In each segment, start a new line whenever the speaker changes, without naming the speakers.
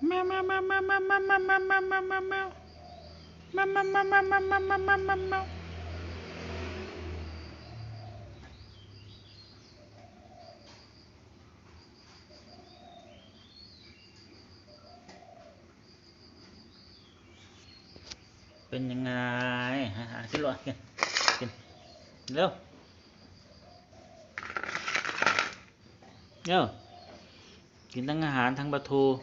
Mau mau mau mau mau mau mau mau mau
mau mau mau Mau mau mau mau mau mau mau mau mau mau bên những ai xin lỗi kìa đâu đâu kiến tăng hán thăng bạc thù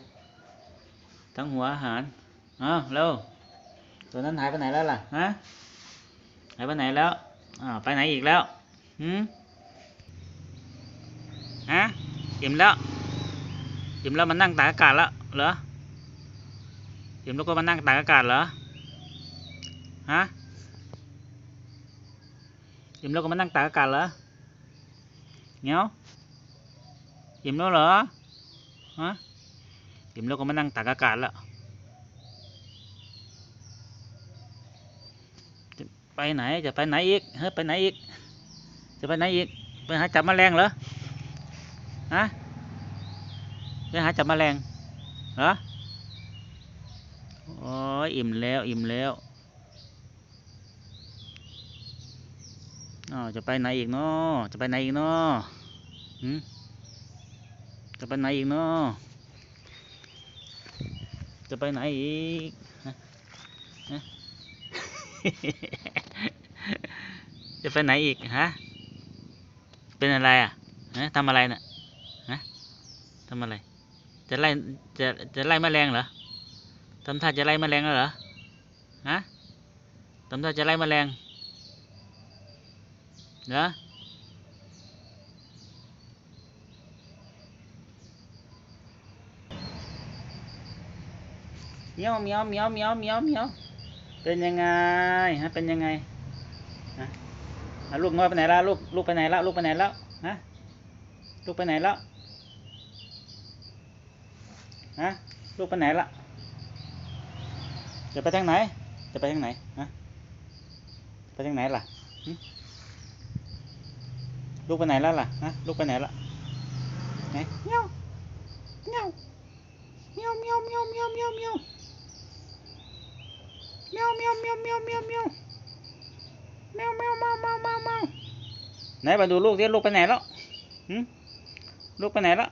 ทูทั้งหัวอาหารเอาเร็วตัวนั้นหายไปไหนแล้วล่ะฮะหายไปไหนแล้วอ้าวไปไหนอีกแล้วหืมฮะอิ่มแล้วอิ่มแล้วมันนั่งตากอากาศแล้วเหรออิ่มแล้วก็มานั่งตากอากาศเหรอฮะอิ่มแล้วก็มานั่งตากอากาศเหรอเงี้ยวอิ่มแล้วเหรอฮะ อิ่มแล้วก็มานั่งตากอากาศแล้วจะไปไหนจะไปไหนอีกเฮ้ยไปไหนอีก จะไปไหนอีกไปหาจับแมลงเหรอฮะไปหาจับแมลงเหรอโอ้ยอิ่มแล้วอิ่มแล้วอ๋อจะไปไหนอีกเนาะจะไปไหนอีกเนาะจะไปไหนอีกเนาะ จะไปไหนอีกจะไปไหนอีกฮะ เป็นอะไรอะฮะทำอะไรน่ะฮะทำอะไร จะไล่ จะ จะไล่แมลงเหรอทำท่าจะไล่แมลงแล้วเหรอ ฮะทำท่าจะไล่แมลงเหรอ เมียวเมียวเมียวเมียวเมียวเมียวเป็นยังไงฮะเป็นยังไงฮะลูกน้อยไปไหนละลูกลูกไปไหนละลูกไปไหนแล้วฮะลูกไปไหนแล้วฮะลูกไปไหนละจะไปทางไหน จะไปทางไหนฮะไปทางไหนล่ะลูกไปไหนแล้วล่ะฮะลูกไปไหนละไหนเมียวเมียวเมียวเมียวเมียวเมียวเมียว เมียวเมียวเมียวเมียวเมียวเมียวเมียวเมียวเมียวเมียวเมียวเมียวเมียวไหนมาดูลูกที่ลูกไปไหนแล้วหืมลูกไปไหนแล้ว